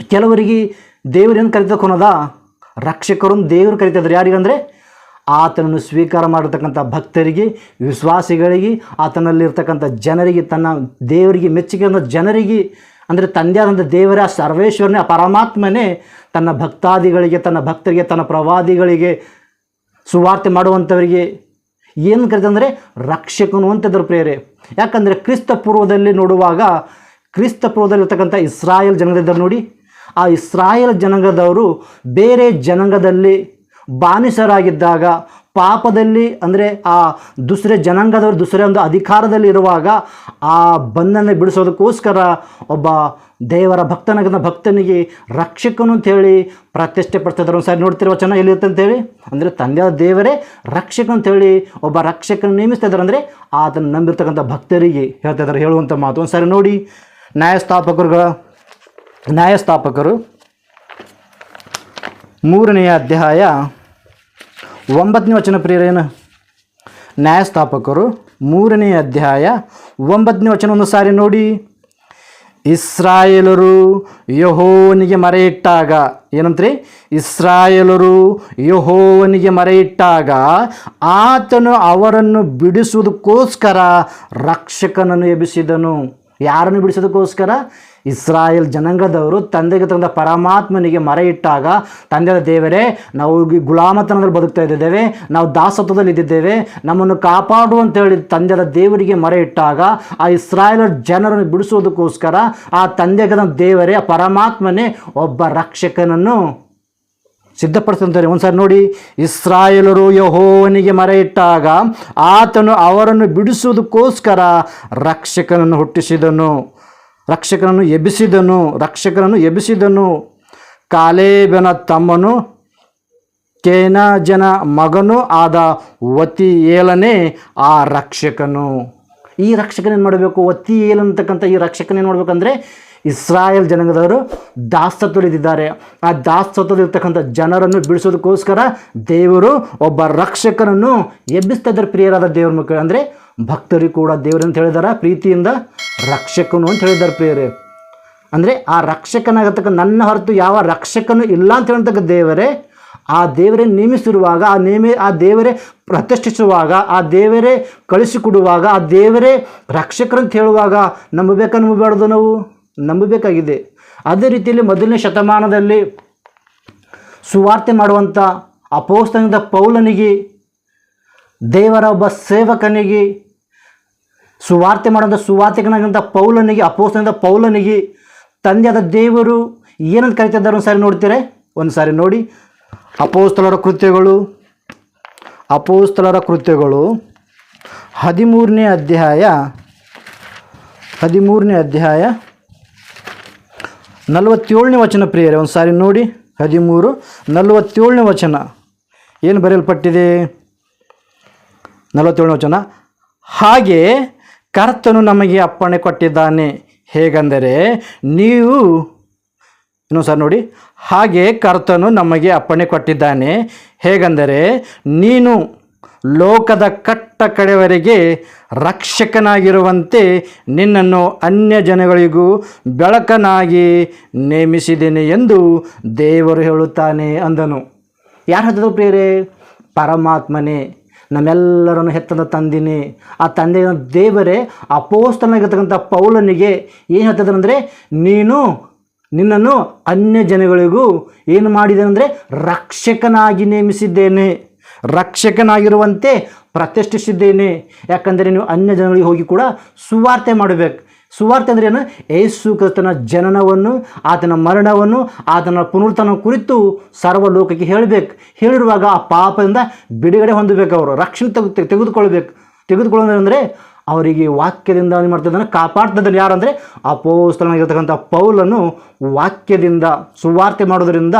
ಕೆಲವರಿಗೆ ದೇವರೇನು ಏನು ಕರಿತಕ್ಕ ಅನ್ನೋದ ರಕ್ಷಕರನ್ನು ದೇವರು ಕರಿತಿದ್ರು. ಯಾರಿಗಂದರೆ? ಆತನನ್ನು ಸ್ವೀಕಾರ ಮಾಡಿರ್ತಕ್ಕಂಥ ಭಕ್ತರಿಗೆ, ವಿಶ್ವಾಸಿಗಳಿಗೆ, ಆತನಲ್ಲಿರ್ತಕ್ಕಂಥ ಜನರಿಗೆ, ತನ್ನ ದೇವರಿಗೆ, ಮೆಚ್ಚುಗೆ ಅನ್ನೋ ಜನರಿಗೆ, ಅಂದರೆ ತಂದೆಯಾದಂಥ ದೇವರ ಸರ್ವೇಶ್ವರನೇ ಪರಮಾತ್ಮನೇ ತನ್ನ ಭಕ್ತಾದಿಗಳಿಗೆ, ತನ್ನ ಭಕ್ತರಿಗೆ, ತನ್ನ ಪ್ರವಾದಿಗಳಿಗೆ ಸುವಾರ್ತೆ ಮಾಡುವಂಥವರಿಗೆ ಏನು ಕರಿತಂದರೆ ರಕ್ಷಕನು ಅಂತಿದ್ರು ಪ್ರೇರೆ. ಯಾಕಂದರೆ ಕ್ರಿಸ್ತ ಪೂರ್ವದಲ್ಲಿ ನೋಡುವಾಗ, ಕ್ರಿಸ್ತ ಪೂರ್ವದಲ್ಲಿರ್ತಕ್ಕಂಥ ಇಸ್ರಾಯೇಲ್ ಜನರಿದ್ದರು ನೋಡಿ. ಆ ಇಸ್ರಾಯೇಲ್ ಜನಾಂಗದವರು ಬೇರೆ ಜನಾಂಗದಲ್ಲಿ ಬಾನಿಸರಾಗಿದ್ದಾಗ, ಪಾಪದಲ್ಲಿ ಅಂದರೆ ಆ ದುಸರೆ ಜನಾಂಗದವರು ದುಸರೆ ಒಂದು ಅಧಿಕಾರದಲ್ಲಿ ಇರುವಾಗ ಆ ಬಂಧನ ಬಿಡಿಸೋದಕ್ಕೋಸ್ಕರ ಒಬ್ಬ ದೇವರ ಭಕ್ತನಾಗಿದ್ದ ಭಕ್ತನಿಗೆ ರಕ್ಷಕನು ಅಂತೇಳಿ ಪ್ರತಿಷ್ಠೆ ಪಡ್ತಿದ್ದಾರೆ ಒಂದು ಸಾರಿ ನೋಡ್ತಿರುವ ಚೆನ್ನಾಗಿ ಎಲ್ಲಿರುತ್ತೆ ಅಂತೇಳಿ ಅಂದರೆ ತಂದೆಯ ದೇವರೇ ರಕ್ಷಕ ಅಂತೇಳಿ ಒಬ್ಬ ರಕ್ಷಕನ ನೇಮಿಸ್ತಾ ಇದ್ದಾರೆ ಅಂದರೆ ಆತನ ನಂಬಿರ್ತಕ್ಕಂಥ ಭಕ್ತರಿಗೆ ಹೇಳ್ತಾ ಇದ್ದಾರೆ ಹೇಳುವಂಥ ಮಾತು. ಒಂದು ಸಾರಿ ನೋಡಿ ನ್ಯಾಯಸ್ಥಾಪಕರುಗಳ ನ್ಯಾಯಸ್ಥಾಪಕರು ಮೂರನೆಯ ಅಧ್ಯಾಯ ಒಂಬತ್ತನೇ ವಚನ ಪ್ರಿಯರೇನು ನ್ಯಾಯಸ್ಥಾಪಕರು ಮೂರನೇ ಅಧ್ಯಾಯ ಒಂಬತ್ತನೇ ವಚನ ಒಂದು ಸಾರಿ ನೋಡಿ. ಇಸ್ರಾಯೇಲರು ಯಹೋವನಿಗೆ ಮರೆಯಿಟ್ಟಾಗ, ಏನಂತ್ರಿ? ಇಸ್ರಾಯೇಲರು ಯಹೋವನಿಗೆ ಮರೆಯಿಟ್ಟಾಗ ಆತನು ಅವರನ್ನು ಬಿಡಿಸುವುದಕ್ಕೋಸ್ಕರ ರಕ್ಷಕನನ್ನು ಎಬ್ಬಿಸಿದನು. ಯಾರನ್ನು ಬಿಡಿಸೋದಕ್ಕೋಸ್ಕರ ಇಸ್ರಾಯೇಲ್ ಜನಾಂಗದವರು ತಂದೆಗೆ ತಂದ ಪರಮಾತ್ಮನಿಗೆ ಮರ ಇಟ್ಟಾಗ ತಂದೆಯ ದೇವರೇ, ನಾವು ಗುಲಾಮತನದಲ್ಲಿ ಬದುಕ್ತಾ ಇದ್ದಿದ್ದೇವೆ ನಾವು ದಾಸತ್ವದಲ್ಲಿ ಇದ್ದಿದ್ದೇವೆ ನಮ್ಮನ್ನು ಕಾಪಾಡು ಅಂತ ಹೇಳಿ ತಂದೆಯ ದೇವರಿಗೆ ಮರ ಇಟ್ಟಾಗ ಆ ಇಸ್ರಾಯೇಲ್ ಜನರನ್ನು ಬಿಡಿಸುವುದಕ್ಕೋಸ್ಕರ ಆ ತಂದೆಗೆ ತಂದ ದೇವರೇ, ಆ ಪರಮಾತ್ಮನೇ ಒಬ್ಬ ರಕ್ಷಕನನ್ನು ಸಿದ್ಧಪಡಿಸ್ತಾರೆ ಒಂದ್ಸಾರಿ ನೋಡಿ, ಇಸ್ರಾಯೇಲರು ಯಹೋವನಿಗೆ ಮರ ಇಟ್ಟಾಗ ಆತನು ಅವರನ್ನು ಬಿಡಿಸುವುದಕ್ಕೋಸ್ಕರ ರಕ್ಷಕನನ್ನು ಹುಟ್ಟಿಸಿದನು. ರಕ್ಷಕನನ್ನು ಎಬ್ಬಿಸಿದನು, ರಕ್ಷಕರನ್ನು ಎಬ್ಬಿಸಿದನು. ಕಾಲೇಬನ ತಮ್ಮನು ಕೇನಾಜನ ಮಗನು ಆದ ವತಿ ಏಲನೇ ಆ ರಕ್ಷಕನು. ಈ ರಕ್ಷಕನೇನು ಮಾಡಬೇಕು? ವತಿ ಏಲಂತಕ್ಕಂಥ ಈ ರಕ್ಷಕನೇನು ಮಾಡಬೇಕಂದ್ರೆ ಇಸ್ರಾಯೇಲ್ ಜನಾಂಗದವರು ದಾಸತ್ವದಲ್ಲಿದ್ದಾರೆ ಆ ದಾಸತ್ವದಲ್ಲಿರ್ತಕ್ಕಂಥ ಜನರನ್ನು ಬಿಡಿಸೋದಕ್ಕೋಸ್ಕರ ದೇವರು ಒಬ್ಬ ರಕ್ಷಕನನ್ನು ಎಬ್ಬಿಸ್ತಾ ಇದ್ದಾರೆ, ಪ್ರಿಯರಾದ ದೇವ್ರ ಮಕ್ಕಳು. ಅಂದರೆ ಭಕ್ತರಿಗೆ ಕೂಡ ದೇವರು ಅಂತ ಹೇಳಿದಾರ, ಪ್ರೀತಿಯಿಂದ ರಕ್ಷಕನು ಅಂತ ಹೇಳಿದ್ದಾರೆ ಪ್ರಿಯರೇ ಅಂದರೆ ಆ ರಕ್ಷಕನಾಗತಕ್ಕ ನನ್ನ ಹೊರತು ಯಾವ ರಕ್ಷಕನು ಇಲ್ಲ ಅಂತ ಹೇಳ್ತಕ್ಕ ದೇವರೇ, ಆ ದೇವರೇ ನೇಮಿಸಿರುವಾಗ, ಆ ನೇಮಿ, ಆ ದೇವರೇ ಪ್ರತಿಷ್ಠಿಸುವಾಗ, ಆ ದೇವರೇ ಕಳಿಸಿಕೊಡುವಾಗ, ಆ ದೇವರೇ ರಕ್ಷಕರಂತ ಹೇಳುವಾಗ ನಂಬಬೇಕಾ, ನಂಬಬಾರ್ದು ನಾವು? ನಂಬಬೇಕಾಗಿದೆ. ಅದೇ ರೀತಿಯಲ್ಲಿ ಮೊದಲನೇ ಶತಮಾನದಲ್ಲಿ ಸುವಾರ್ತೆ ಮಾಡುವಂಥ ಅಪೋಸ್ತನದ ಪೌಲನಿಗೆ, ದೇವರ ಒಬ್ಬ ಸೇವಕನಿಗೆ ಸುವಾರ್ತೆ ಮಾಡೋಂಥ ಸುವಾರ್ತಿಕನಾಗಿದ್ದಂಥ ಪೌಲನಿಗೆ ಅಪೋಸ್ತನದ ಪೌಲನಿಗೆ ತಂದೆಯಾದ ದೇವರು ಏನಂತ ಕರಿತಿದ್ದಾರೆ ಒಂದು ಸಾರಿ ನೋಡ್ತೀರಾ? ಒಂದು ಸಾರಿ ನೋಡಿ. ಅಪೋಸ್ತಲರ ಕೃತ್ಯಗಳು ಅಪೋಸ್ತಲರ ಕೃತ್ಯಗಳು ಹದಿಮೂರನೇ ಅಧ್ಯಾಯ ಹದಿಮೂರನೇ ಅಧ್ಯಾಯ ನಲವತ್ತೇಳನೇ ವಚನ ಪ್ರಿಯರೇ ಒಂದು ಸಾರಿ ನೋಡಿ. ಹದಿಮೂರು, ನಲವತ್ತೇಳನೇ ವಚನ. ಏನು ಬರೆಯಲ್ಪಟ್ಟಿದೆ? ನಲವತ್ತೇಳನೇ ವಚನ. ಹಾಗೆ ಕರ್ತನು ನಮಗೆ ಅಪ್ಪಣೆ ಕೊಟ್ಟಿದ್ದಾನೆ. ಹೇಗೆಂದರೆ ನೀವು ಇನ್ನೊಂದು ಸರ್ ನೋಡಿ, ಹಾಗೆ ಕರ್ತನು ನಮಗೆ ಅಪ್ಪಣೆ ಕೊಟ್ಟಿದ್ದಾನೆ. ಹೇಗೆಂದರೆ ನೀನು ಲೋಕದ ಕಟ್ಟ ಕಡೆವರೆಗೆ ರಕ್ಷಕನಾಗಿರುವಂತೆ ನಿನ್ನನ್ನು ಅನ್ಯ ಜನಗಳಿಗೂ ಬೆಳಕನಾಗಿ ನೇಮಿಸಿದ್ದೇನೆ ಎಂದು ದೇವರು ಹೇಳುತ್ತಾನೆ ಅಂದನು. ಯಾರು ಪ್ರಿಯರೇ, ಪರಮಾತ್ಮನೇ ನಮ್ಮೆಲ್ಲರನ್ನು ಹೆತ್ತದ ತಂದಿನಿ. ಆ ತಂದೆಯ ದೇವರೇ ಅಪೋಸ್ತನಾಗಿರ್ತಕ್ಕಂಥ ಪೌಲನಿಗೆ ಏನು ಹೇಳ್ತದಂದ್ರೆ, ನೀನು ನಿನ್ನನ್ನು ಅನ್ಯ ಜನಗಳಿಗೂ ಏನು ಮಾಡಿದೆ ಅಂದರೆ ರಕ್ಷಕನಾಗಿ ನೇಮಿಸಿದ್ದೇನೆ. ರಕ್ಷಕನಾಗಿರುವಂತೆ ಪ್ರತಿಷ್ಠಿಸಿದ್ದೇನೆ. ಯಾಕಂದರೆ ನೀವು ಅನ್ಯ ಜನಗಳಿಗೆ ಹೋಗಿ ಕೂಡ ಸುವಾರ್ತೆ ಮಾಡಬೇಕು. ಸುವಾರ್ತೆ ಅಂದ್ರೆ ಏನು? ಯೇಸು ಕ್ರಿಸ್ತನ ಜನನವನ್ನು, ಆತನ ಮರಣವನ್ನು, ಆತನ ಪುನರುತ್ಥಾನ ಕುರಿತು ಸರ್ವ ಲೋಕಕ್ಕೆ ಹೇಳಬೇಕು. ಹೇಳಿರುವಾಗ ಆ ಪಾಪದಿಂದ ಬಿಡುಗಡೆ ಹೊಂದಬೇಕು ಅವರು, ರಕ್ಷಣೆ ತೆಗೆ ತೆಗೆ- ತೆಗೆದುಕೊಳ್ಬೇಕು ತೆಗೆದುಕೊಳ್ಳೋದಂದರೆ ಅವರಿಗೆ ವಾಕ್ಯದಿಂದ ಏನು ಮಾಡ್ತಿದ್ದಾನೆ ಕಾಪಾಡ್ತಿದ್ದಾನೆ ಯಾರಂದರೆ ಅಪೋಸ್ತನಾಗಿರ್ತಕ್ಕಂಥ ಪೌಲನ್ನು ವಾಕ್ಯದಿಂದ ಸುವಾರ್ತೆ ಮಾಡೋದರಿಂದ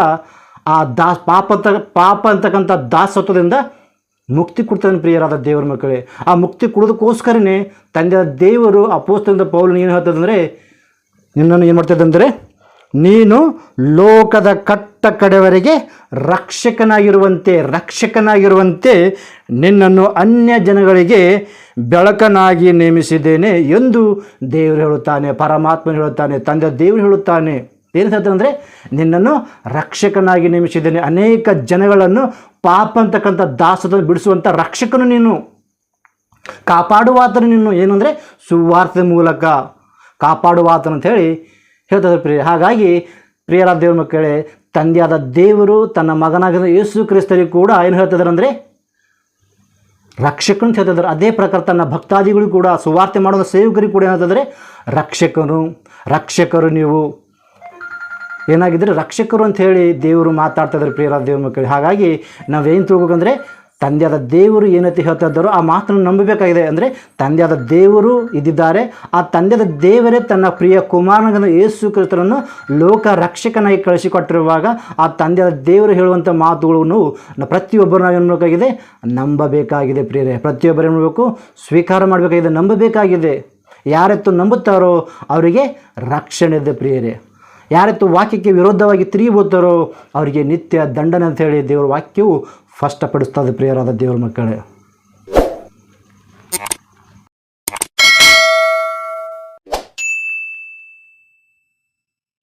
ಆ ದಾಸ್ ಪಾಪ ಪಾಪ ಅಂತಕ್ಕಂಥ ದಾಸತ್ವದಿಂದ ಮುಕ್ತಿ ಕೊಡ್ತಾನೆ ಪ್ರಿಯರಾದ ದೇವರ ಮಕ್ಕಳೇ. ಆ ಮುಕ್ತಿ ಕೊಡೋದಕ್ಕೋಸ್ಕರನೇ ತಂದೆ ದೇವರು ಅಪೋಸ್ತಲಿಂದ ಪೌಲನ ಏನು ಹೇಳ್ತದಂದರೆ ನಿನ್ನನ್ನು ಏನು ಮಾಡ್ತದಂದರೆ ನೀನು ಲೋಕದ ಕಟ್ಟ ಕಡೆವರೆಗೆ ರಕ್ಷಕನಾಗಿರುವಂತೆ ರಕ್ಷಕನಾಗಿರುವಂತೆ ನಿನ್ನನ್ನು ಅನ್ಯ ಜನಗಳಿಗೆ ಬೆಳಕನಾಗಿ ನೇಮಿಸಿದ್ದೇನೆ ಎಂದು ದೇವರು ಹೇಳುತ್ತಾನೆ, ಪರಮಾತ್ಮನು ಹೇಳುತ್ತಾನೆ, ತಂದೆ ದೇವರು ಹೇಳುತ್ತಾನೆ. ಏನು ಹೇಳ್ತಾರೆ ನಿನ್ನನ್ನು ರಕ್ಷಕನಾಗಿ ನೇಮಿಸಿದ್ದೇನೆ. ಅನೇಕ ಜನಗಳನ್ನು ಪಾಪ ಅಂತಕ್ಕಂಥ ದಾಸದ ಬಿಡಿಸುವಂಥ ರಕ್ಷಕನು ನೀನು. ಕಾಪಾಡುವಾತನು ನೀನು. ಏನಂದರೆ ಸುವಾರ್ತೆ ಮೂಲಕ ಕಾಪಾಡುವಾತನು ಅಂತ ಹೇಳಿ ಹೇಳ್ತದೆ ಪ್ರಿಯ. ಹಾಗಾಗಿ ಪ್ರಿಯರಾದ ದೇವ್ರ ಮಕ್ಕಳೇ, ತಂದೆಯಾದ ದೇವರು ತನ್ನ ಮಗನಾಗಿದ್ದ ಯೇಸು ಕ್ರಿಸ್ತರಿಗೆ ಕೂಡ ಏನು ಹೇಳ್ತಿದ್ದಾರೆ ಅಂದರೆ ರಕ್ಷಕನು ಅಂತ ಹೇಳ್ತಿದ್ದಾರೆ. ಅದೇ ಪ್ರಕಾರ ತನ್ನ ಭಕ್ತಾದಿಗಳು ಕೂಡ ಸುವಾರ್ತೆ ಮಾಡುವ ಸೇವಕರಿಗೆ ಕೂಡ ಏನಂತಂದರೆ ರಕ್ಷಕನು. ರಕ್ಷಕರು ನೀವು. ಏನಾಗಿದ್ದರೆ ರಕ್ಷಕರು ಅಂತ ಹೇಳಿ ದೇವರು ಮಾತಾಡ್ತಾ ಇದ್ದಾರೆ ಪ್ರಿಯರಾದ ದೇವ್ರ ಮಕ್ಕಳು. ಹಾಗಾಗಿ ನಾವೇನು ತಿಳ್ಬೇಕಂದ್ರೆ ತಂದೆಯಾದ ದೇವರು ಏನಂತ ಹೇಳ್ತಾ ಇದ್ದಾರೋ ಆ ಮಾತನ್ನು ನಂಬಬೇಕಾಗಿದೆ. ಅಂದರೆ ತಂದೆಯಾದ ದೇವರು ಇದ್ದಿದ್ದಾರೆ. ಆ ತಂದೆಯಾದ ದೇವರೇ ತನ್ನ ಪ್ರಿಯ ಕುಮಾರನ ಯೇಸು ಕ್ರಿಸ್ತರನ್ನು ಲೋಕ ರಕ್ಷಕನಾಗಿ ಕಳಿಸಿಕೊಟ್ಟಿರುವಾಗ ಆ ತಂದೆಯಾದ ದೇವರು ಹೇಳುವಂಥ ಮಾತುಗಳನ್ನು ಪ್ರತಿಯೊಬ್ಬರು ನಾವು ಮಾಡಬೇಕಾಗಿದೆ ನಂಬಬೇಕಾಗಿದೆ ಪ್ರಿಯರೇ. ಪ್ರತಿಯೊಬ್ಬರು ಏನು ಮಾಡಬೇಕು? ಸ್ವೀಕಾರ ಮಾಡಬೇಕಾಗಿದೆ. ನಂಬಬೇಕಾಗಿದೆ. ಯಾರೆತ್ತು ನಂಬುತ್ತಾರೋ ಅವರಿಗೆ ರಕ್ಷಣೆ ಇದೆ ಪ್ರಿಯರೇ. ಯಾರೆತ್ತು ವಾಕ್ಯಕ್ಕೆ ವಿರೋಧವಾಗಿ ತಿರುಗಿ ಅವರಿಗೆ ನಿತ್ಯ ದಂಡನೆ ಅಂತ ಹೇಳಿ ದೇವರ ವಾಕ್ಯವು ಸ್ಪಷ್ಟಪಡಿಸ್ತದೆ ಪ್ರಿಯರಾದ ದೇವರ ಮಕ್ಕಳೇ.